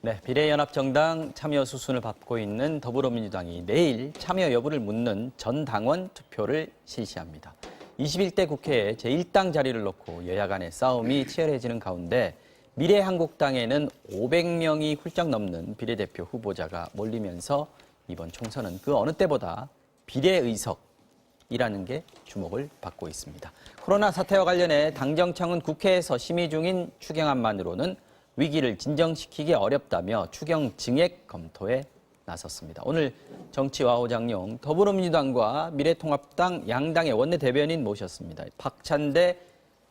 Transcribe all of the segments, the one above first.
네, 비례연합정당 참여 수순을 밟고 있는 더불어민주당이 내일 참여 여부를 묻는 전 당원 투표를 실시합니다. 21대 국회에 제1당 자리를 놓고 여야 간의 싸움이 치열해지는 가운데 미래한국당에는 500명이 훌쩍 넘는 비례대표 후보자가 몰리면서 이번 총선은 그 어느 때보다 비례의석 이라는 게 주목을 받고 있습니다. 코로나 사태와 관련해 당정청은 국회에서 심의 중인 추경안만으로는 위기를 진정시키기 어렵다며 추경 증액 검토에 나섰습니다. 오늘 정치와 호장용 더불어민주당과 미래통합당 양당의 원내 대변인 모셨습니다. 박찬대,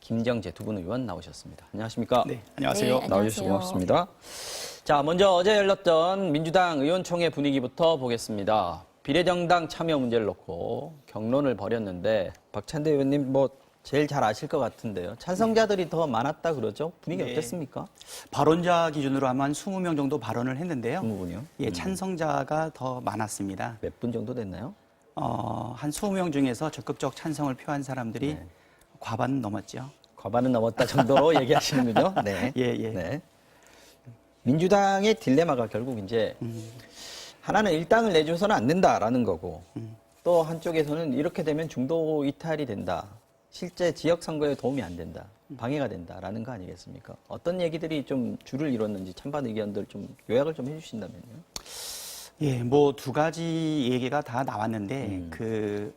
김정재 두 분 의원 나오셨습니다. 안녕하십니까? 네, 안녕하세요. 네, 나와주셔서. 고맙습니다. 자, 먼저 어제 열렸던 민주당 의원총회 분위기부터 보겠습니다. 비례정당 참여 문제를 놓고 경론을 벌였는데 박찬대 의원님 뭐 제일 잘 아실 것 같은데요. 찬성자들이 더 많았다 그러죠? 분위기 네. 어땠습니까? 발언자 기준으로 하면 한 20명 정도 발언을 했는데요. 20분이요? 예, 찬성자가 더 많았습니다. 몇 분 정도 됐나요? 어, 한 20명 중에서 적극적 찬성을 표한 사람들이 네. 과반 넘었죠. 과반은 넘었다 정도로 얘기하시는군요. 네. 예, 예. 네. 민주당의 딜레마가 결국 이제 하나는 일당을 내줘서는 안 된다라는 거고 또 한쪽에서는 이렇게 되면 중도 이탈이 된다. 실제 지역 선거에 도움이 안 된다. 방해가 된다라는 거 아니겠습니까? 어떤 얘기들이 좀 줄을 이뤘는지 찬반 의견들 좀 요약을 좀 해주신다면요. 예, 뭐 두 가지 얘기가 다 나왔는데 음. 그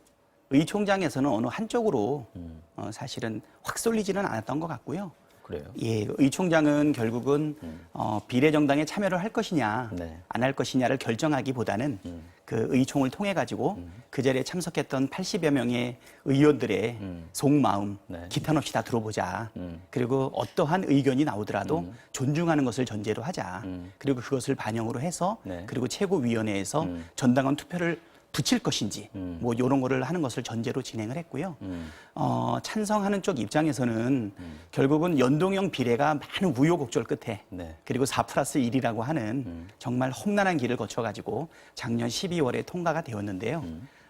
의총장에서는 어느 한쪽으로 음. 어, 사실은 확 쏠리지는 않았던 것 같고요. 그래요. 예, 의총장은 결국은 어, 비례정당에 참여를 할 것이냐 음. 네. 안 할 것이냐를 결정하기보다는 음. 그 의총을 통해 가지고 그 자리에 참석했던 80여 명의 의원들의 음. 속마음 네. 기탄 없이 다 들어보자. 음. 그리고 어떠한 의견이 나오더라도 존중하는 것을 전제로 하자. 음. 그리고 그것을 반영으로 해서 네. 그리고 최고위원회에서 음. 전당원 투표를 붙일 것인지 음. 뭐 이런 거를 하는 것을 전제로 진행을 했고요. 음. 어, 찬성하는 쪽 입장에서는 결국은 연동형 비례가 많은 우여곡절 끝에 네. 그리고 4 플러스 1이라고 하는 정말 험난한 길을 거쳐가지고 작년 12월에 통과가 되었는데요.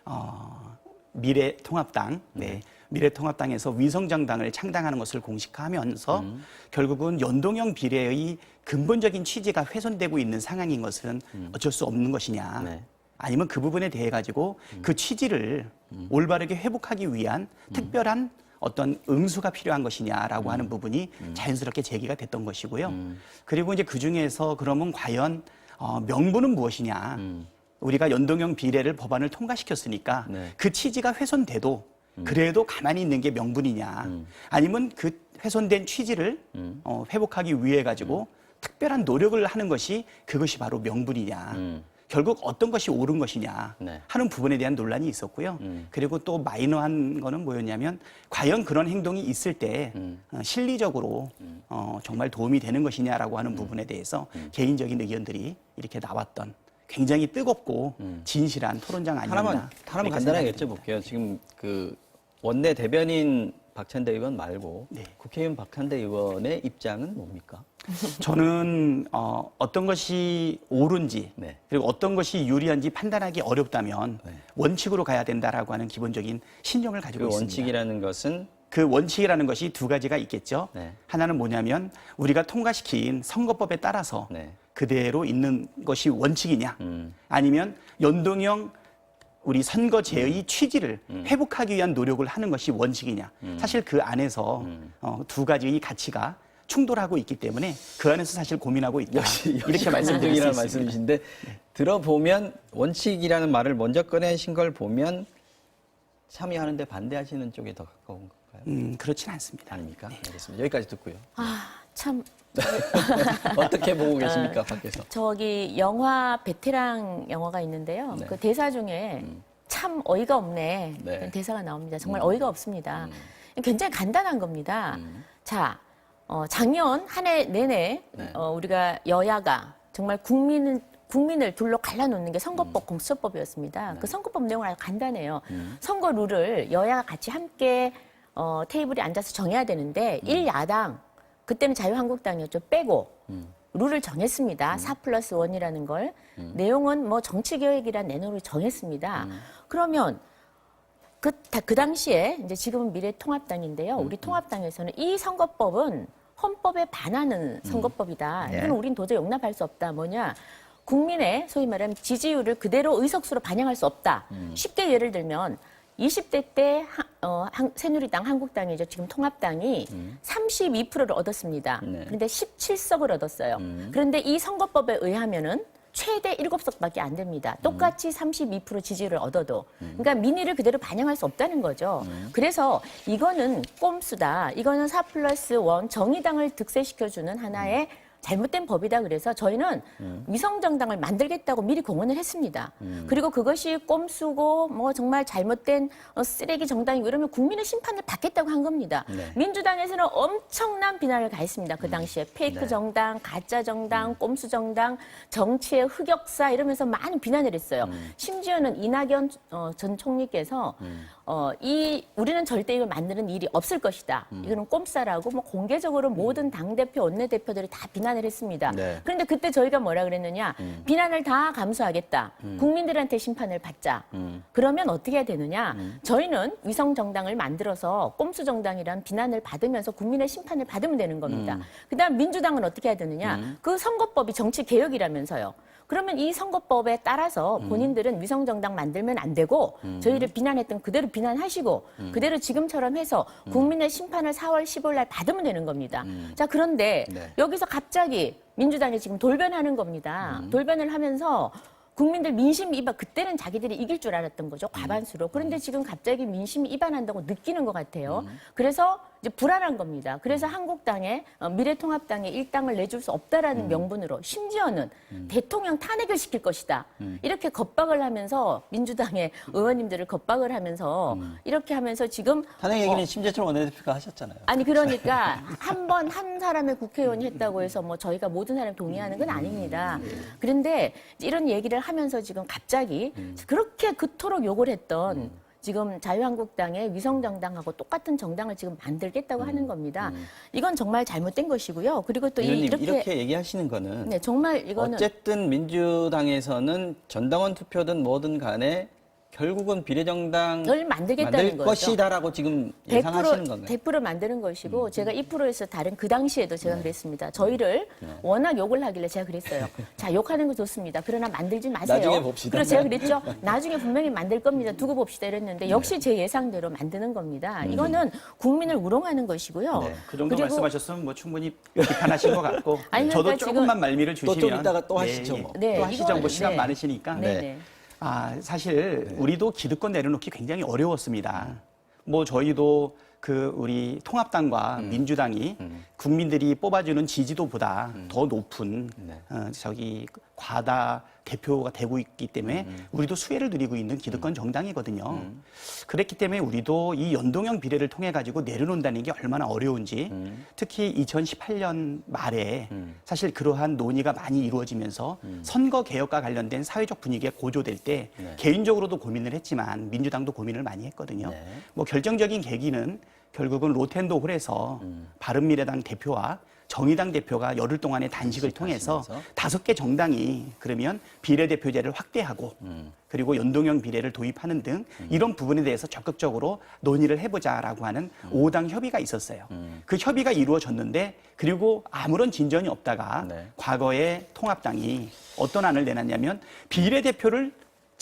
어, 미래통합당, 네. 미래통합당에서 위성정당을 창당하는 것을 공식화하면서 결국은 연동형 비례의 근본적인 취지가 훼손되고 있는 상황인 것은 어쩔 수 없는 것이냐. 네. 아니면 그 부분에 대해 가지고 그 취지를 올바르게 회복하기 위한 특별한 어떤 응수가 필요한 것이냐라고 하는 부분이 자연스럽게 제기가 됐던 것이고요. 그리고 이제 그 중에서 그러면 과연 어, 명분은 무엇이냐? 우리가 연동형 비례를 법안을 통과시켰으니까 네. 그 취지가 훼손돼도 그래도 가만히 있는 게 명분이냐? 아니면 그 훼손된 취지를 어, 회복하기 위해 가지고 특별한 노력을 하는 것이 그것이 바로 명분이냐? 음. 결국 어떤 것이 옳은 것이냐 네. 하는 부분에 대한 논란이 있었고요. 음. 그리고 또 마이너한 거는 뭐였냐면 과연 그런 행동이 있을 때 음. 어, 실리적으로 어, 정말 도움이 되는 것이냐라고 음. 하는 부분에 대해서 개인적인 의견들이 이렇게 나왔던 굉장히 뜨겁고 진실한 토론장 아니었나. 음. 하나만 하나만 간단하게. 여쭤볼게요. 지금 그 원내 대변인 박찬대 의원 말고 네. 국회의원 박찬대 의원의 입장은 뭡니까? 저는 어, 어떤 것이 옳은지 네. 그리고 어떤 것이 유리한지 판단하기 어렵다면 네. 원칙으로 가야 된다라고 하는 기본적인 신념을 가지고 그 있습니다. 원칙이라는 것은 그 원칙이라는 것이 두 가지가 있겠죠. 네. 하나는 뭐냐면 우리가 통과시킨 선거법에 따라서 네. 그대로 있는 것이 원칙이냐, 음. 아니면 연동형 우리 선거제의 취지를 회복하기 위한 노력을 하는 것이 원칙이냐. 사실 그 안에서 어, 두 가지의 가치가 충돌하고 있기 때문에 그 안에서 사실 고민하고 있다. 이렇게 말씀드릴 수 이라는 있습니다. 말씀이신데 들어보면 원칙이라는 말을 먼저 꺼내신 걸 보면 참여하는데 반대하시는 쪽에 더 가까운 건가요? 음, 그렇진 않습니다. 아닙니까? 알겠습니다. 여기까지 듣고요. 아, 참 어떻게 보고 계십니까, 밖에서? 저기 영화 베테랑 영화가 있는데요. 네. 그 대사 중에 참 어이가 없네. 네. 대사가 나옵니다. 정말 어이가 없습니다. 굉장히 간단한 겁니다. 자, 어, 작년 한 해 내내 네. 어, 우리가 여야가 정말 국민은 국민을 둘로 갈라놓는 게 선거법 공수처법이었습니다. 그 선거법 내용은 아주 간단해요. 선거 룰을 여야가 같이 함께 어, 테이블에 앉아서 정해야 되는데 일 1야당 그때는 자유한국당이었죠. 빼고 룰을 정했습니다. 4 플러스 1이라는 걸. 내용은 뭐 정치개혁이란 내놓으로 정했습니다. 그러면 그, 다- 그 당시에 이제 지금은 미래통합당인데요. 우리 통합당에서는 이 선거법은 헌법에 반하는 선거법이다. 예. 이건 우린 도저히 용납할 수 없다. 뭐냐? 국민의 소위 말하면 지지율을 그대로 의석수로 반영할 수 없다. 쉽게 예를 들면 20대 때 하- 어, 한- 새누리당, 한국당이죠. 지금 통합당이 32%를 얻었습니다. 네. 그런데 17석을 얻었어요. 그런데 이 선거법에 의하면은 최대 7석밖에 안 됩니다. 똑같이 32% 지지를 얻어도. 그러니까 민의를 그대로 반영할 수 없다는 거죠. 그래서 이거는 꼼수다. 이거는 4 플러스 1 정의당을 득세시켜주는 하나의 잘못된 법이다 그래서 저희는 위성 정당을 만들겠다고 미리 공언을 했습니다. 그리고 그것이 꼼수고 뭐 정말 잘못된 어, 쓰레기 정당이고 이러면 국민의 심판을 받겠다고 한 겁니다. 네. 민주당에서는 엄청난 비난을 가했습니다. 그 당시에 페이크 네. 정당, 가짜 정당, 꼼수 정당, 정치의 흑역사 이러면서 많은 비난을 했어요. 심지어는 이낙연 어, 전 총리께서 어, 이 우리는 절대 이걸 만드는 일이 없을 것이다. 이거는 꼼수라고 뭐 공개적으로 모든 당 대표, 원내 대표들이 다 비난 을 했습니다. 네. 그런데 그때 저희가 뭐라 그랬느냐? 비난을 다 감수하겠다. 국민들한테 심판을 받자. 그러면 어떻게 해야 되느냐? 저희는 위성 정당을 만들어서 꼼수 정당이란 비난을 받으면서 국민의 심판을 받으면 되는 겁니다. 그다음 민주당은 어떻게 해야 되느냐? 그 선거법이 정치 개혁이라면서요. 그러면 이 선거법에 따라서 본인들은 위성 정당 만들면 안 되고 저희를 비난했던 그대로 비난하시고 그대로 지금처럼 해서 국민의 심판을 4월 15일 날 받으면 되는 겁니다. 자, 그런데 네. 여기서 갑자기 민주당이 지금 돌변하는 겁니다. 돌변을 하면서 국민들 민심 위반 그때는 자기들이 이길 줄 알았던 거죠. 과반수로. 그런데 지금 갑자기 민심 위반한다고 느끼는 것 같아요. 그래서 이제 불안한 겁니다. 그래서 한국당에 어, 미래통합당에 일당을 내줄 수 없다라는 명분으로 심지어는 대통령 탄핵을 시킬 것이다. 이렇게 겁박을 하면서 민주당의 의원님들을 겁박을 하면서 이렇게 하면서 지금 탄핵 얘기는 심재철 원내대표가 하셨잖아요. 아니 그러니까 한 번 한 사람의 국회의원이 했다고 해서 뭐 저희가 모든 사람이 동의하는 건 아닙니다. 그런데 이런 얘기를 하면서 지금 갑자기 그렇게 그토록 욕을 했던 지금 자유한국당의 위성정당하고 똑같은 정당을 지금 만들겠다고 하는 겁니다. 이건 정말 잘못된 것이고요. 그리고 또 이- 이렇게, 이렇게, 얘기하시는 거는 네 정말 이거는 어쨌든 민주당에서는 전당원 투표든 뭐든 간에 결국은 비례정당 을 만들겠다는 만들 거죠. 것이다라고 지금 예상하시는 건가요? 100% 100% 만드는 것이고 음. 제가 2%에서 다른 그 당시에도 제가 그랬습니다. 저희를 네. 워낙 욕을 하길래 제가 그랬어요. 자 욕하는 거 좋습니다. 그러나 만들지 마세요. 나중에 봅시다. 그래서 제가 그랬죠. 나중에 분명히 만들 겁니다. 두고 봅시다 이랬는데 역시 제 예상대로 만드는 겁니다. 이거는 국민을 우롱하는 것이고요. 네. 그 정도 그리고 말씀하셨으면 뭐 충분히 비판하신 것 같고 아니, 저도 그러니까 지금- 조금만 말미를 또 주시면 좀 이따가 또 하시죠, 예, 뭐. 네, 또 하시죠. 이거는- 뭐 시간 네. 많으시니까. 네. 네. 아, 사실 우리도 기득권 내려놓기 굉장히 어려웠습니다. 뭐 저희도 그 우리 통합당과 민주당이 국민들이 뽑아주는 지지도보다 더 높은 네. 어, 저기 과다 대표가 되고 있기 때문에 우리도 수혜를 누리고 있는 기득권 정당이거든요. 그랬기 때문에 우리도 이 연동형 비례를 통해 가지고 내려놓는다는 게 얼마나 어려운지 특히 2018년 말에 사실 그러한 논의가 많이 이루어지면서 선거 개혁과 관련된 사회적 분위기가 고조될 때 네. 개인적으로도 고민을 했지만 민주당도 고민을 많이 했거든요. 네. 뭐 결정적인 계기는 결국은 로텐도 홀에서 바른미래당 대표와 정의당 대표가 열흘 동안의 단식을 통해서. 다섯 개 정당이 그러면 비례대표제를 확대하고 그리고 연동형 비례를 도입하는 등 이런 부분에 대해서 적극적으로 논의를 해보자라고 하는 오당 협의가 있었어요. 그 협의가 이루어졌는데 그리고 아무런 진전이 없다가 네. 과거에 통합당이 어떤 안을 내놨냐면 비례대표를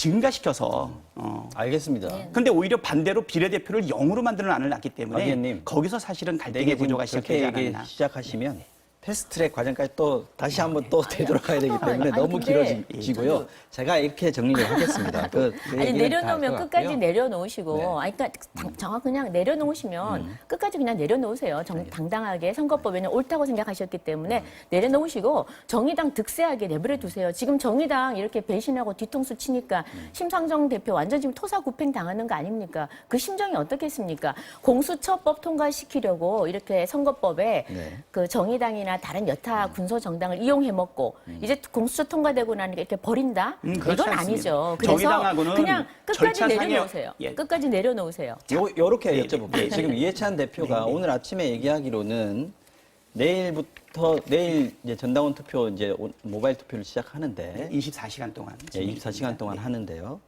증가시켜서 어, 알겠습니다. 네. 근데 오히려 반대로 비례대표를 0으로 만드는 안을 놨기 박 때문에 의원님, 거기서 사실은 갈등의 구조가 시작되지 않았나. 시작하시면 패스트트랙 과정까지 또 다시 한번 또 되돌아가야 되기 때문에 아니, 너무 근데 길어지고요. 제가 이렇게 정리를 하겠습니다. 그, 그 아니 얘기는 내려놓으면 끝까지. 내려놓으시고, 네. 아니, 그러니까 당- 정확 그냥 내려놓으시면 끝까지 그냥 내려놓으세요. 정, 당당하게 선거법에는 옳다고 생각하셨기 때문에 내려놓으시고 정의당 득세하게 내버려 두세요. 지금 정의당 이렇게 배신하고 뒤통수 치니까 심상정 대표 완전 지금 토사구팽 당하는 거 아닙니까? 그 심정이 어떻겠습니까? 공수처법 통과시키려고 이렇게 선거법에 네. 그 정의당이나 다른 여타 군소 정당을 이용해 먹고 이제 공수처 통과되고 나니까 이렇게 버린다? 음, 그렇지 이건 않습니다. 아니죠. 그래서 정의당하고는 그냥 끝까지 절차상의- 내려놓으세요. 예. 끝까지 내려놓으세요. 요, 요렇게 네, 여쭤볼게요. 네, 네. 지금 이해찬 대표가 네, 네. 오늘 아침에 얘기하기로는 내일부터 내일 이제 전당원 투표 이제 오- 모바일 투표를 시작하는데 24시간 동안. 예, 24시간 동안 네. 하는데요.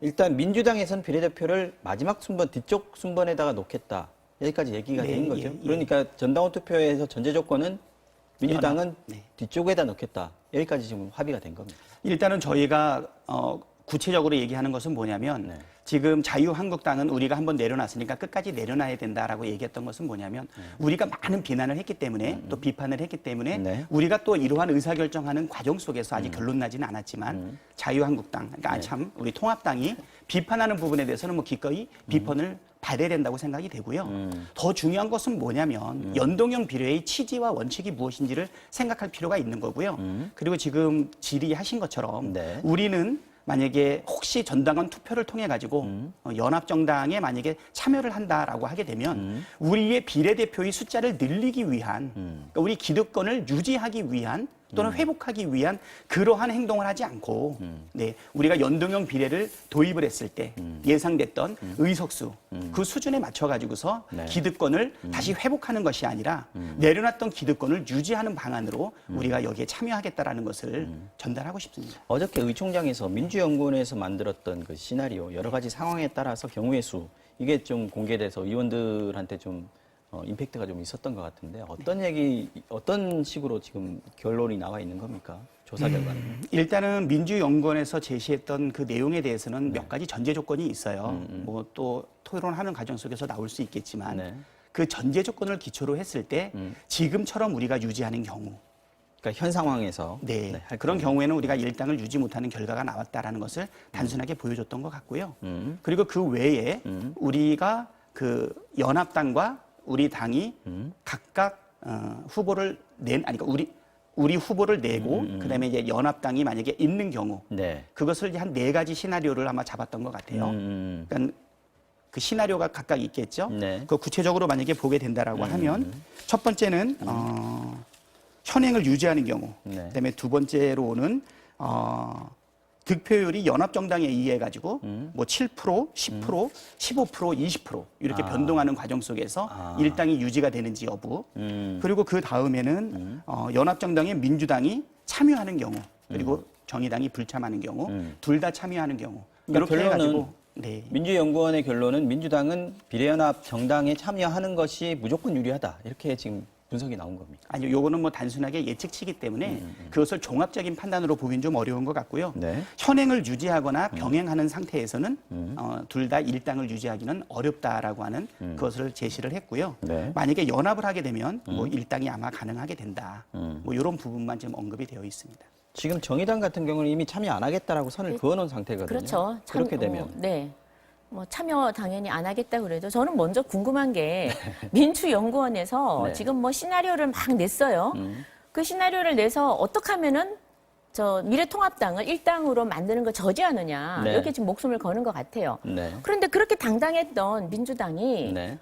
일단 민주당에선 비례대표를 마지막 순번 뒤쪽 순번에다가 놓겠다. 여기까지 얘기가 네, 된 거죠. 예, 예. 그러니까 전당원 투표에서 전제 조건은 민주당은 연합, 네. 뒤쪽에다 넣겠다. 여기까지 지금 합의가 된 겁니다. 일단은 저희가 어, 구체적으로 얘기하는 것은 뭐냐면 네. 지금 자유한국당은 우리가 한번 내려놨으니까 끝까지 내려놔야 된다라고 얘기했던 것은 뭐냐면 우리가 많은 비난을 했기 때문에 또 비판을 했기 때문에 네. 음. 우리가 또 이러한 의사결정하는 과정 속에서 아직 결론 나지는 않았지만 자유한국당 그러니까 네. 참 우리 통합당이 비판하는 부분에 대해서는 뭐 기꺼이 비판을 받아야 된다고 생각이 되고요. 음. 더 중요한 것은 뭐냐면 연동형 비례의 취지와 원칙이 무엇인지를 생각할 필요가 있는 거고요. 그리고 지금 질의하신 것처럼 음. 네. 우리는 만약에 혹시 전당원 투표를 통해 가지고 음. 어, 연합정당에 만약에 참여를 한다라고 하게 되면 음. 우리의 비례대표의 숫자를 늘리기 위한 그러니까 우리 기득권을 유지하기 위한 음. 또는 회복하기 위한 그러한 행동을 하지 않고 네 우리가 연동형 비례를 도입을 했을 때 음. 예상됐던 의석수 그 수준에 맞춰 가지고서 네. 음. 기득권을 다시 회복하는 것이 아니라 내려놨던 기득권을 유지하는 방안으로 음. 우리가 여기에 참여하겠다라는 것을 전달하고 싶습니다. 어저께 의총장에서 민주연구원에서 만들었던 그 시나리오 여러 가지 상황에 따라서 경우의 수 이게 좀 공개돼서 의원들한테 좀 어, 임팩트가 좀 있었던 것 같은데 어떤 얘기 어떤 식으로 지금 결론이 나와 있는 겁니까 조사 결과는 일단은 민주연구원에서 제시했던 그 내용에 대해서는 네. 몇 가지 전제 조건이 있어요. 음, 뭐 또 토론하는 과정 속에서 나올 수 있겠지만 네. 그 전제 조건을 기초로 했을 때 음. 지금처럼 우리가 유지하는 경우, 그러니까 현 상황에서 네, 할 그런 경우에는 우리가 일당을 유지 못하는 결과가 나왔다라는 것을 단순하게 보여줬던 것 같고요. 음. 그리고 그 외에 음. 우리가 그 연합당과 우리 당이 음. 각각 어, 후보를 낸 아니 그러니까 우리 우리 후보를 내고 그다음에 이제 연합당이 만약에 있는 경우 네. 그것을 한 네 가지 시나리오를 아마 잡았던 것 같아요. 음, 그러니까 그 시나리오가 각각 있겠죠. 네. 그 구체적으로 만약에 보게 된다라고 하면 첫 번째는 어, 현행을 유지하는 경우, 네. 그다음에 두 번째로는 어, 득표율이 연합정당에 의해 가지고 뭐 7%, 10%, 15%, 20% 이렇게 아. 변동하는 과정 속에서 아. 일당이 유지가 되는지 여부, 음. 그리고 그 다음에는 어, 연합정당에 민주당이 참여하는 경우, 그리고 정의당이 불참하는 경우, 음. 둘다 참여하는 경우 그러니까 이렇게 결론은 해가지고 네. 민주연구원의 결론은 민주당은 비례연합 정당에 참여하는 것이 무조건 유리하다 이렇게 지금 분석이 나온 겁니다. 아니요, 요거는 뭐 단순하게 예측치기 때문에 그것을 종합적인 판단으로 보기는 좀 어려운 것 같고요. 음, 네. 현행을 유지하거나 병행하는 상태에서는 어, 둘 다 일당을 유지하기는 어렵다라고 하는 그것을 제시를 했고요. 네. 만약에 연합을 하게 되면 뭐 일당이 아마 가능하게 된다. 음. 뭐 이런 부분만 지금 언급이 되어 있습니다. 지금 정의당 같은 경우는 이미 참여 안 하겠다라고 선을 그어놓은 상태거든요. 그렇죠. 참, 그렇게 되면 어, 네. 뭐 참여 당연히 안 하겠다 그래도 저는 먼저 궁금한 게 민주연구원에서 네. 지금 뭐 시나리오를 막 냈어요. 음. 그 시나리오를 내서 어떻게 하면은 저 미래통합당을 일당으로 만드는 걸 저지하느냐 네. 이렇게 지금 목숨을 거는 것 같아요. 네. 그런데 그렇게 당당했던 민주당이 네.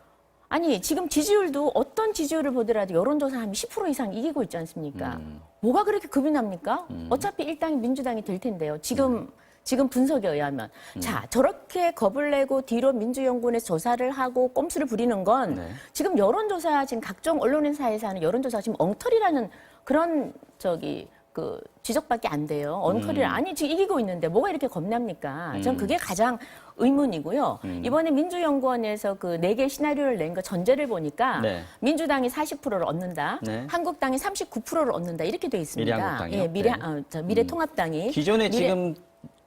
아니 지금 지지율도 어떤 지지율을 보더라도 여론조사하면 10% 이상 이기고 있지 않습니까? 음. 뭐가 그렇게 급이 납니까? 어차피 일당이 민주당이 될 텐데요. 지금 음. 지금 분석에 의하면 자 저렇게 겁을 내고 뒤로 민주연구원에서 조사를 하고 꼼수를 부리는 건 네. 지금 여론조사 지금 각종 언론사에서 하는 여론조사 지금 엉터리라는 그런 저기 그 지적밖에 안 돼요. 엉터리 음. 아니 지금 이기고 있는데 뭐가 이렇게 겁납니까? 전 그게 가장 의문이고요. 음. 이번에 민주연구원에서 그 네 개 시나리오를 낸 거 전제를 보니까 네. 민주당이 40%를 얻는다, 네. 한국당이 39%를 얻는다 이렇게 돼 있습니다. 미래한국당이요? 예, 미래 네. 어, 저 미래통합당이 기존에 미래- 지금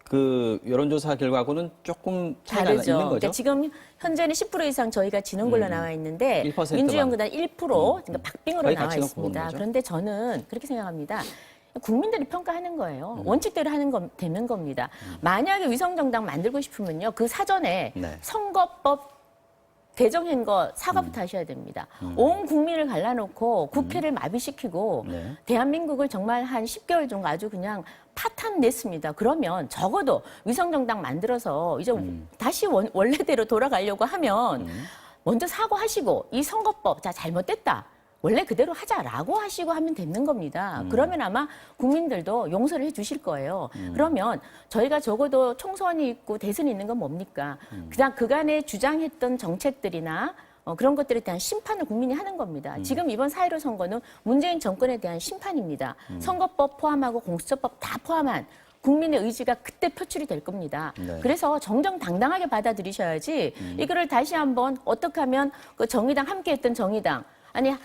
그 여론조사 결과하고는 조금 차이가 다르죠. 있는 거죠. 그러니까 지금 현재는 10% 이상 저희가 지는 걸로 나와 있는데 1%만. 민주연구단 1% 그러니까 박빙으로 거의 나와 같이 있습니다. 거죠. 그런데 저는 그렇게 생각합니다. 국민들이 평가하는 거예요. 음. 원칙대로 하는 거 되는 겁니다. 만약에 위성 정당 만들고 싶으면요, 그 사전에 네. 선거법 개정한 거 음. 사과부터 하셔야 됩니다. 온 국민을 갈라놓고 국회를 마비시키고 네. 대한민국을 정말 한 10개월 정도 아주 그냥 파탄 냈습니다. 그러면 적어도 위성정당 만들어서 이제 음. 다시 원, 원래대로 돌아가려고 하면 먼저 사과하시고 이 선거법 자 잘못됐다. 원래 그대로 하자라고 하시고 하면 되는 겁니다. 음. 그러면 아마 국민들도 용서를 해 주실 거예요. 그러면 저희가 적어도 총선이 있고 대선이 있는 건 뭡니까? 음. 그냥 그간에 주장했던 정책들이나 어, 그런 것들에 대한 심판을 국민이 하는 겁니다. 음. 지금 이번 4.15 선거는 문재인 정권에 대한 심판입니다. 음. 선거법 포함하고 공수처법 다 포함한 국민의 의지가 그때 표출이 될 겁니다. 네. 그래서 정정당당하게 받아들이셔야지 이거를 다시 한번 어떻게 하면 그 정의당 함께했던 정의당 아니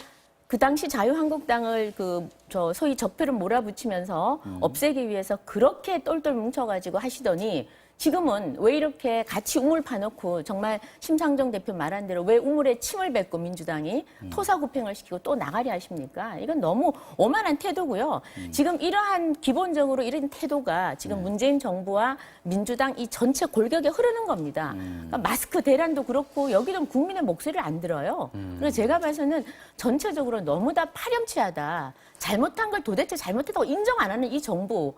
그 당시 자유한국당을 그 저 소위 적폐를 몰아붙이면서 없애기 위해서 그렇게 똘똘 뭉쳐가지고 하시더니 지금은 왜 이렇게 같이 우물 파놓고 정말 심상정 대표 말한 대로 왜 우물에 침을 뱉고 민주당이 토사구팽을 시키고 또 나가리 하십니까? 이건 너무 오만한 태도고요. 지금 이러한 기본적으로 이런 태도가 지금 문재인 정부와 민주당 이 전체 골격에 흐르는 겁니다. 그러니까 마스크 대란도 그렇고 여기는 국민의 목소리를 안 들어요. 그래서 제가 봐서는 전체적으로 너무 다 파렴치하다. 잘못한 걸 도대체 잘못했다고 인정 안 하는 이 정부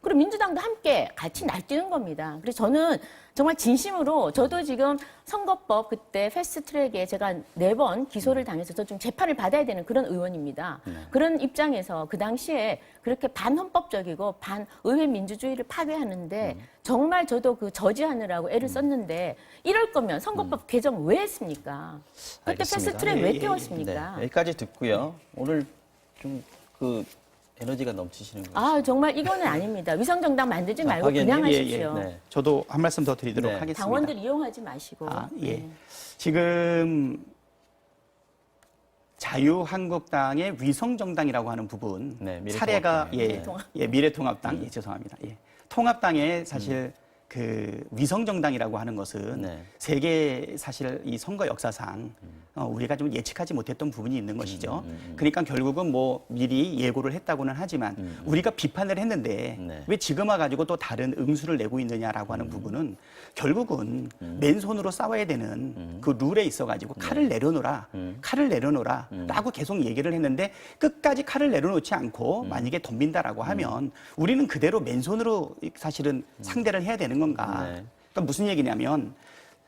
그리고 민주당도 함께 같이 날뛰는 겁니다. 그래서 저는 정말 진심으로 저도 지금 선거법 그때 패스트트랙에 제가 네 번 기소를 당해서 저좀 재판을 받아야 되는 그런 의원입니다. 그런 입장에서 그 당시에 그렇게 반헌법적이고 반의회 민주주의를 파괴하는데 정말 저도 그 저지하느라고 애를 썼는데 이럴 거면 선거법 개정 왜 했습니까? 그때 알겠습니다. 패스트트랙 예, 왜 예, 예. 띄웠습니까? 네, 여기까지 듣고요. 오늘 좀 그 에너지가 넘치시는 것아 정말 이거는 아닙니다. 위성정당 만들지 자, 말고 박. 그냥 예, 예. 하십시오. 네. 저도 한 말씀 더 드리도록 네. 하겠습니다. 당원들 이용하지 마시고. 아, 예. 네. 지금 자유한국당의 위성정당이라고 하는 부분 네, 미래통합당. 사례가 예, 미래통합. 예 미래통합당 예 죄송합니다. 예. 통합당의 사실 그 위성 정당이라고 하는 것은 네. 세계 사실 이 선거 역사상 어, 우리가 좀 예측하지 못했던 부분이 있는 것이죠. 그러니까 결국은 뭐 미리 예고를 했다고는 하지만 우리가 비판을 했는데 네. 왜 지금 와 가지고 또 다른 응수를 내고 있느냐라고 하는 부분은 결국은 맨손으로 싸워야 되는 그 룰에 있어 가지고 칼을 내려놓으라, 칼을 내려놓으라라고 계속 얘기를 했는데 끝까지 칼을 내려놓지 않고 만약에 덤빈다라고 하면 우리는 그대로 맨손으로 사실은 상대를 해야 되는 건가? 네. 그러니까 무슨 얘기냐면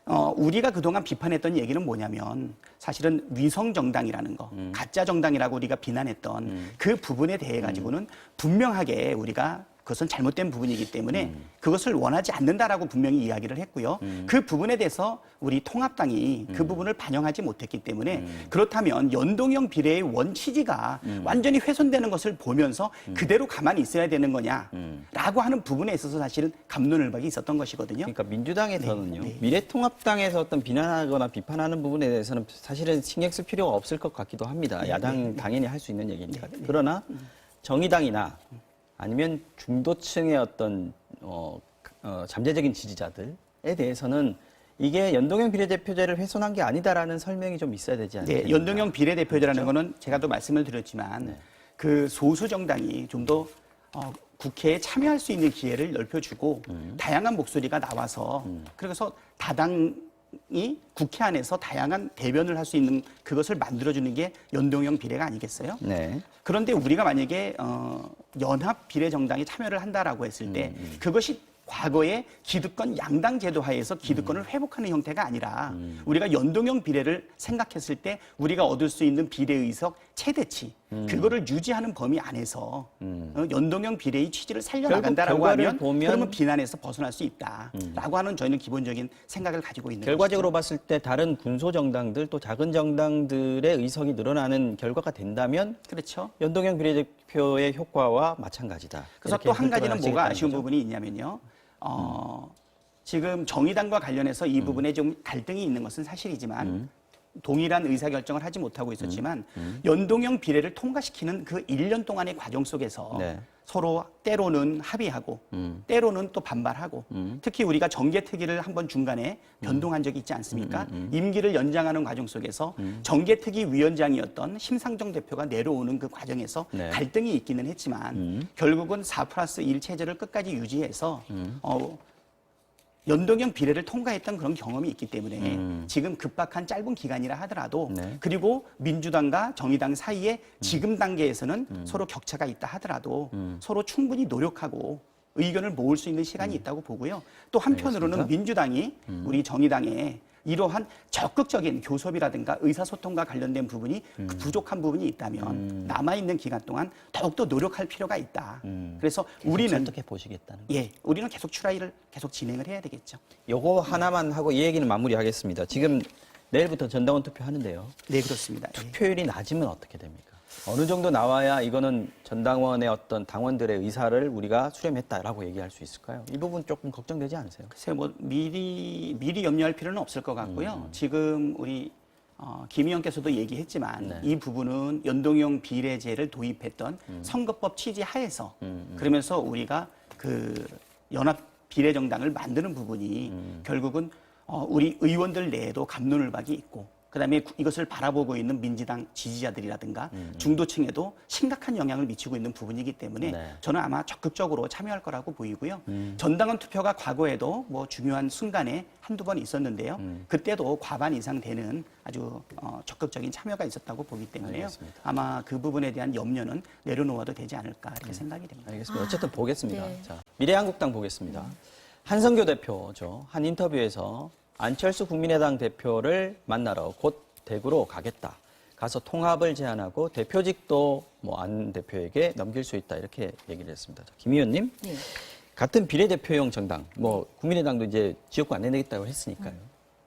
어, 우리가 그동안 비판했던 얘기는 뭐냐면 사실은 위성 정당이라는 거, 가짜 정당이라고 우리가 비난했던 그 부분에 대해 가지고는 분명하게 우리가 그것은 잘못된 부분이기 때문에 그것을 원하지 않는다라고 분명히 이야기를 했고요. 그 부분에 대해서 우리 통합당이 그 부분을 반영하지 못했기 때문에 그렇다면 연동형 비례의 원 취지가 완전히 훼손되는 것을 보면서 그대로 가만히 있어야 되는 거냐라고 하는 부분에 있어서 사실은 감론을박이 있었던 것이거든요. 그러니까 민주당에서는요. 네, 네. 미래통합당에서 어떤 비난하거나 비판하는 부분에 대해서는 사실은 신경 쓸 필요가 없을 것 같기도 네, 합니다. 야당 당연히 할 수 있는 얘기니까. 그러나 정의당이나 아니면 중도층의 어떤 어, 어, 잠재적인 지지자들에 대해서는 이게 연동형 비례대표제를 훼손한 게 아니다라는 설명이 좀 있어야 되지 않습니까? 네, 연동형 비례대표제라는 그렇죠? 거는 제가 또 말씀을 드렸지만 네. 그 소수 정당이 좀더 어, 국회에 참여할 수 있는 기회를 넓혀주고 음. 다양한 목소리가 나와서 그래서 다당 이 국회 안에서 다양한 대변을 할 수 있는 그것을 만들어주는 게 연동형 비례가 아니겠어요? 네. 그런데 우리가 만약에 어, 연합 비례 정당에 참여를 한다라고 했을 때 음, 그것이 과거의 기득권 양당 제도 하에서 기득권을 음. 회복하는 형태가 아니라 우리가 연동형 비례를 생각했을 때 우리가 얻을 수 있는 비례 의석 최대치 음. 그거를 유지하는 범위 안에서 어, 연동형 비례의 취지를 살려나간다라고 하면 보면- 음. 그러면 비난에서 벗어날 수 있다라고 하는 저희는 기본적인 생각을 가지고 있는 결과적으로 봤을 때 다른 군소 정당들 또 작은 정당들의 의석이 늘어나는 결과가 된다면 것이죠. 그렇죠. 연동형 비례대표의 효과와 마찬가지다. 그래서 이렇게 또 한 가지는 뭐가 아쉬운 거죠? 부분이 있냐면요. 어, 지금 정의당과 관련해서 이 부분에 좀 갈등이 있는 것은 사실이지만 동일한 의사결정을 하지 못하고 있었지만 연동형 비례를 통과시키는 그 1년 동안의 과정 속에서 네. 서로 때로는 합의하고 때로는 또 반발하고 특히 우리가 정계특위를 한번 중간에 변동한 적이 있지 않습니까? 임기를 연장하는 과정 속에서 정계특위 위원장이었던 심상정 대표가 내려오는 그 과정에서 네. 갈등이 있기는 했지만 결국은 4 플러스 1 체제를 끝까지 유지해서 어, 연동형 비례를 통과했던 그런 경험이 있기 때문에 지금 급박한 짧은 기간이라 하더라도 네. 그리고 민주당과 정의당 사이에 지금 단계에서는 서로 격차가 있다 하더라도 서로 충분히 노력하고 의견을 모을 수 있는 시간이 있다고 보고요. 또 한편으로는 알겠습니다. 민주당이 우리 정의당에 이러한 적극적인 교섭이라든가 의사소통과 관련된 부분이 그 부족한 부분이 있다면 남아 있는 기간 동안 더욱더 노력할 필요가 있다. 그래서 계속 우리는 선택해 보시겠다는 거. 예, 우리는 계속 추라이를 계속 진행을 해야 되겠죠. 요거 하나만 하고 이 얘기는 마무리하겠습니다. 지금 내일부터 전당원 투표 하는데요. 네, 그렇습니다. 예. 투표율이 낮으면 어떻게 됩니까? 어느 정도 나와야 이거는 전당원의 어떤 당원들의 의사를 우리가 수렴했다라고 얘기할 수 있을까요? 이 부분 조금 걱정되지 않으세요? 글쎄 뭐 미리 미리 염려할 필요는 없을 것 같고요. 지금 우리 어, 김 의원께서도 얘기했지만 네. 이 부분은 연동형 비례제를 도입했던 선거법 취지 하에서 그러면서 우리가 그 연합 비례정당을 만드는 부분이 결국은 어, 우리 의원들 내에도 감론을 박이 있고 그다음에 구- 이것을 바라보고 있는 민주당 지지자들이라든가 중도층에도 심각한 영향을 미치고 있는 부분이기 때문에 네. 저는 아마 적극적으로 참여할 거라고 보이고요. 전당원 투표가 과거에도 뭐 중요한 순간에 한두 번 있었는데요. 그때도 과반 이상 되는 아주 어, 적극적인 참여가 있었다고 보기 때문에요. 알겠습니다. 아마 그 부분에 대한 염려는 내려놓아도 되지 않을까 이렇게 생각이 됩니다. 알겠습니다. 어쨌든 보겠습니다. 네. 자, 미래한국당 보겠습니다. 한성교 대표죠. 한 인터뷰에서 안철수 국민의당 대표를 만나러 곧 대구로 가겠다. 가서 통합을 제안하고 대표직도 뭐 안 대표에게 넘길 수 있다 이렇게 얘기를 했습니다. 자, 김 의원님, 네. 같은 비례대표용 정당, 뭐 국민의당도 이제 지역구 안 내겠다고 했으니까요.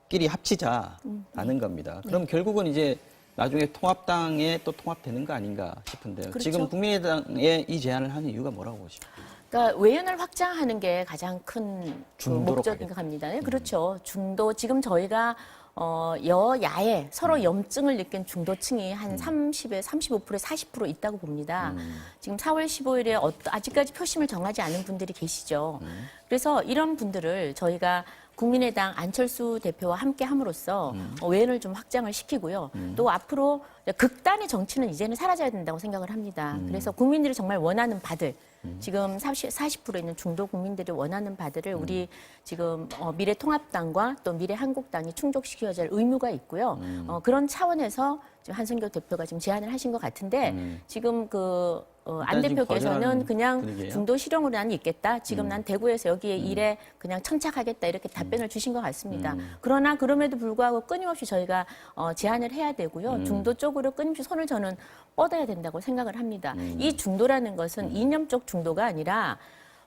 끼리 합치자라는 겁니다. 그럼 결국은 이제 나중에 통합당에 또 통합되는 거 아닌가 싶은데요. 그렇죠. 지금 국민의당에 이 제안을 하는 이유가 뭐라고 보십니까? 그러니까 외연을 확장하는 게 가장 큰 그 중도로 목적인 것 같습니다. 네, 그렇죠. 중도 지금 저희가 어, 여야에 서로 염증을 느낀 중도층이 한 30에 35%에 40% 있다고 봅니다. 지금 4월 15일에 아직까지 표심을 정하지 않은 분들이 계시죠. 그래서 이런 분들을 저희가 국민의당 안철수 대표와 함께 함으로써 어, 외연을 좀 확장을 시키고요. 또 앞으로 극단의 정치는 이제는 사라져야 된다고 생각을 합니다. 그래서 국민들이 정말 원하는 바들, 지금 40, 40% 있는 중도 국민들이 원하는 바들을 우리 지금 어, 미래통합당과 또 미래한국당이 충족시켜야 할 의무가 있고요. 어, 그런 차원에서 지금 한승교 대표가 지금 제안을 하신 것 같은데 지금 그 어, 안 일단 지금 대표께서는 거절하는 그냥 분위기예요? 중도 실용으로 난 있겠다. 지금 음. 난 대구에서 여기에 일에 그냥 천착하겠다 이렇게 답변을 주신 것 같습니다. 음. 그러나 그럼에도 불구하고 끊임없이 저희가 어, 제안을 해야 되고요. 음. 중도 쪽으로 끊임없이 손을 저는 뻗어야 된다고 생각을 합니다. 음. 이 중도라는 것은 이념적 중도가 아니라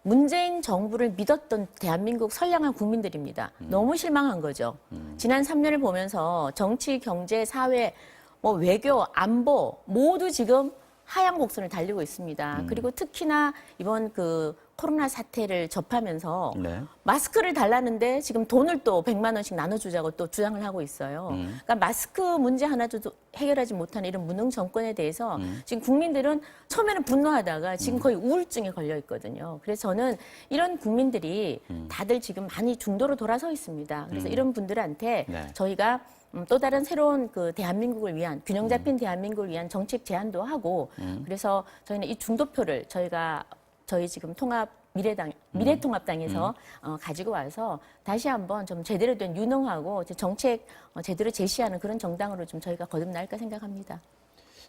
문재인 정부를 믿었던 대한민국 선량한 국민들입니다. 음. 너무 실망한 거죠. 지난 3년을 보면서 정치, 경제, 사회, 뭐 외교, 안보 모두 지금 하향 곡선을 달리고 있습니다. 음. 그리고 특히나 이번 그 코로나 사태를 접하면서 네. 마스크를 달라는데 지금 돈을 또 100만 원씩 나눠주자고 또 주장을 하고 있어요. 음. 그러니까 마스크 문제 하나도 해결하지 못하는 이런 무능 정권에 대해서 지금 국민들은 처음에는 분노하다가 지금 거의 우울증에 걸려 있거든요. 그래서 저는 이런 국민들이 다들 지금 많이 중도로 돌아서 있습니다. 그래서 이런 분들한테 네. 저희가 음, 또 다른 새로운 그 대한민국을 위한 균형 잡힌 대한민국을 위한 정책 제안도 하고 그래서 저희는 이 중도표를 저희가 저희 지금 통합 미래당 미래통합당에서 어, 가지고 와서 다시 한번 좀 제대로 된 유능하고 이제 정책 어, 제대로 제시하는 그런 정당으로 좀 저희가 거듭날까 생각합니다.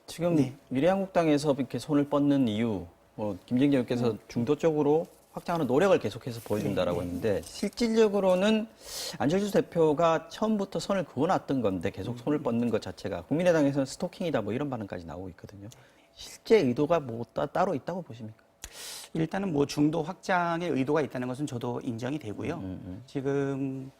지금 네. 미래한국당에서 이렇게 손을 뻗는 이유, 뭐 김정기 의원께서 중도 쪽으로 확장하는 노력을 계속해서 보여준다라고 했는데 실질적으로는 안철수 대표가 처음부터 선을 그어놨던 건데 계속 손을 뻗는 것 자체가 국민의당에서는 스토킹이다 뭐 이런 반응까지 나오고 있거든요. 실제 의도가 뭐 따, 따로 있다고 보십니까? 일단은 뭐 중도 확장의 의도가 있다는 것은 저도 인정이 되고요. 음, 지금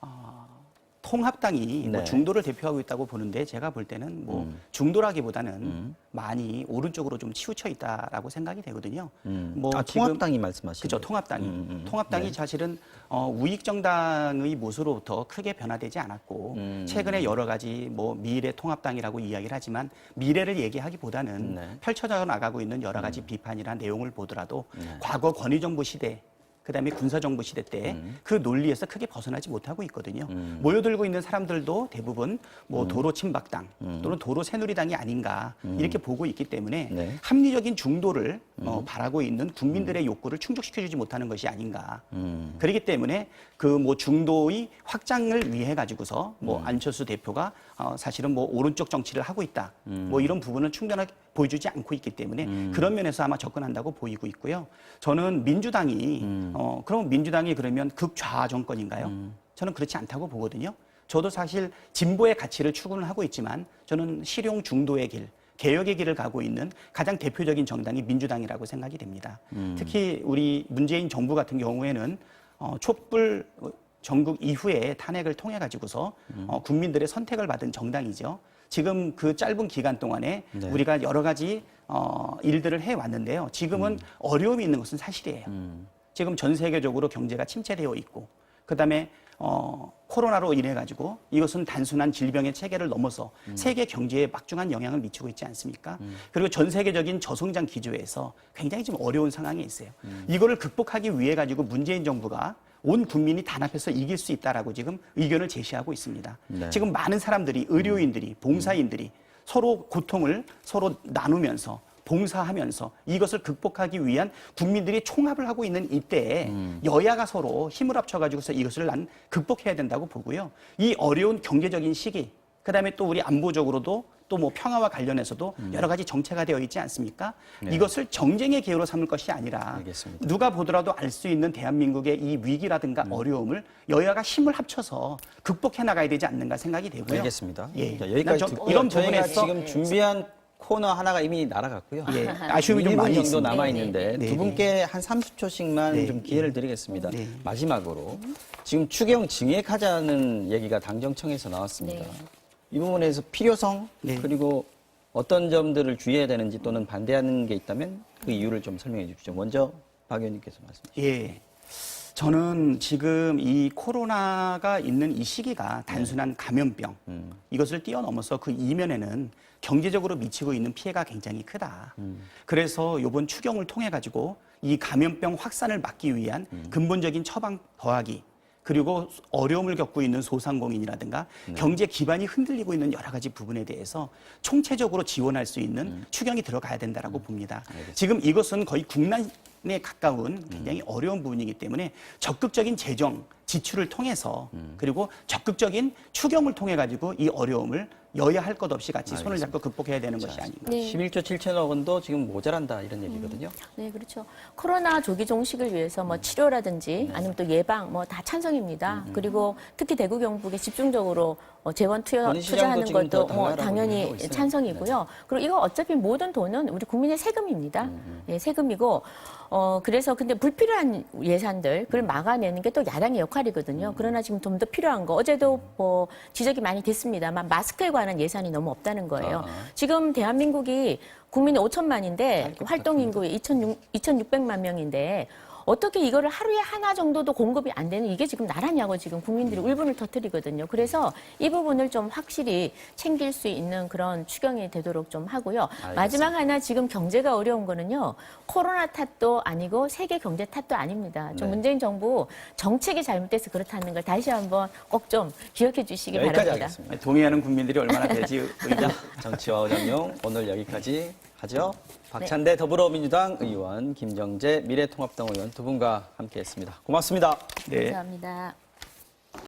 어, 통합당이 뭐 네. 중도를 대표하고 있다고 보는데 제가 볼 때는 뭐 음. 중도라기보다는 많이 오른쪽으로 좀 치우쳐 있다라고 생각이 되거든요. 음. 뭐 아, 지금- 통합당이 말씀하시는 그죠 거예요? 통합당이 음, 음, 음. 통합당이 네. 사실은 어, 우익 정당의 모습으로부터 크게 변화되지 않았고 음. 최근에 여러 가지 뭐 미래 통합당이라고 이야기를 하지만 미래를 얘기하기보다는 네. 음. 펼쳐져 나가고 있는 여러 가지 비판이나 내용을 보더라도 네. 과거 권위정부 시대 그다음에 군사정부 시대 때 그 논리에서 크게 벗어나지 못하고 있거든요. 음. 모여들고 있는 사람들도 대부분 뭐 도로 친박당 또는 도로 새누리당이 아닌가 이렇게 보고 있기 때문에 음. 네. 합리적인 중도를 어, 바라고 있는 국민들의 욕구를 충족시켜주지 못하는 것이 아닌가. 음. 그렇기 때문에 그 뭐 중도의 확장을 위해 가지고서 음. 뭐 안철수 대표가 어, 사실은 뭐 오른쪽 정치를 하고 있다. 음. 뭐 이런 부분은 충분하게 보여주지 않고 있기 때문에 그런 면에서 아마 접근한다고 보이고 있고요. 저는 민주당이 음. 어, 그럼 민주당이 그러면 극좌 정권인가요? 저는 그렇지 않다고 보거든요. 저도 사실 진보의 가치를 추구는 하고 있지만 저는 실용 중도의 길, 개혁의 길을 가고 있는 가장 대표적인 정당이 민주당이라고 생각이 됩니다. 특히 우리 문재인 정부 같은 경우에는 어, 촛불 전국 이후에 탄핵을 통해 가지고서 어, 국민들의 선택을 받은 정당이죠. 지금 그 짧은 기간 동안에 네. 우리가 여러 가지 어, 일들을 해 왔는데요. 지금은 어려움이 있는 것은 사실이에요. 지금 전 세계적으로 경제가 침체되어 있고 그다음에 어, 코로나로 인해 가지고 이것은 단순한 질병의 체계를 넘어서 세계 경제에 막중한 영향을 미치고 있지 않습니까? 그리고 전 세계적인 저성장 기조에서 굉장히 좀 어려운 상황에 있어요. 이거를 극복하기 위해 가지고 문재인 정부가 온 국민이 단합해서 이길 수 있다라고 지금 의견을 제시하고 있습니다. 네. 지금 많은 사람들이 의료인들이 봉사인들이 서로 고통을 서로 나누면서 봉사하면서 이것을 극복하기 위한 국민들이 총합을 하고 있는 이때에 여야가 서로 힘을 합쳐가지고서 이것을 난 극복해야 된다고 보고요. 이 어려운 경제적인 시기, 그 다음에 또 우리 안보적으로도 또 뭐 평화와 관련해서도 여러 가지 정체가 되어 있지 않습니까? 네. 이것을 정쟁의 기회로 삼을 것이 아니라 알겠습니다. 누가 보더라도 알 수 있는 대한민국의 이 위기라든가 음. 어려움을 여야가 힘을 합쳐서 극복해 나가야 되지 않는가 생각이 되고요. 알겠습니다. 예. 자, 여기까지 저- 듣고 이런 저희가 부분에서 지금 준비한 코너 하나가 이미 날아갔고요. 예, 아쉬움이 좀 1분 많이 정도 있습니다. 남아 네, 있는데 네. 두 분께 한 30초씩만 네. 좀 기회를 드리겠습니다. 네. 마지막으로 지금 추경 증액하자는 얘기가 당정청에서 나왔습니다. 네. 이 부분에서 필요성 네. 그리고 어떤 점들을 주의해야 되는지 또는 반대하는 게 있다면 그 이유를 좀 설명해 주십시오. 먼저 박 의원님께서 말씀 주시죠. 예. 저는 지금 이 코로나가 있는 이 시기가 단순한 감염병 이것을 뛰어넘어서 그 이면에는 경제적으로 미치고 있는 피해가 굉장히 크다. 그래서 이번 추경을 통해 가지고 이 감염병 확산을 막기 위한 근본적인 처방 더하기 그리고 어려움을 겪고 있는 소상공인이라든가 경제 기반이 흔들리고 있는 여러 가지 부분에 대해서 총체적으로 지원할 수 있는 추경이 들어가야 된다라고 봅니다. 지금 이것은 거의 국난 에 가까운 굉장히 어려운 부분이기 때문에 적극적인 재정 지출을 통해서 그리고 적극적인 추경을 통해 가지고 이 어려움을 여야 할 것 없이 같이 손을 잡고 극복해야 되는 것이 아닌가. 네. 11조 7천억 원도 지금 모자란다 이런 얘기거든요. 네, 그렇죠. 코로나 조기 종식을 위해서 뭐 치료라든지 네. 아니면 또 예방 뭐 다 찬성입니다. 그리고 특히 대구 경북에 집중적으로 어, 재원 투여, 투자하는 것도 뭐 당연히 있어요. 네. 찬성이고요. 그리고 이거 어차피 모든 돈은 우리 국민의 세금입니다. 음, 예, 세금이고 어 그래서 근데 불필요한 예산들 음. 그걸 막아내는 게 또 야당의 역할이거든요. 그러나 지금 좀 더 필요한 거 어제도 뭐 지적이 많이 됐습니다만 마스크에 관한 예산이 너무 없다는 거예요. 아. 지금 대한민국이 국민이 5천만인데 활동 인구가 2,600만 명인데 어떻게 이거를 하루에 하나 정도도 공급이 안 되는 이게 지금 나라냐고 지금 국민들이 울분을 터뜨리거든요. 그래서 이 부분을 좀 확실히 챙길 수 있는 그런 추경이 되도록 좀 하고요. 마지막 하나 지금 경제가 어려운 거는요. 코로나 탓도 아니고 세계 경제 탓도 아닙니다. 좀 네. 문재인 정부 정책이 잘못돼서 그렇다는 걸 다시 한번 꼭 좀 기억해 주시기 바랍니다. 하겠습니다. 동의하는 국민들이 얼마나 되지 의견. 정치와 어장용 오늘 여기까지 하죠. 박찬대 더불어민주당 의원, 김정재 미래통합당 의원 두 분과 함께했습니다. 고맙습니다. 네. 감사합니다.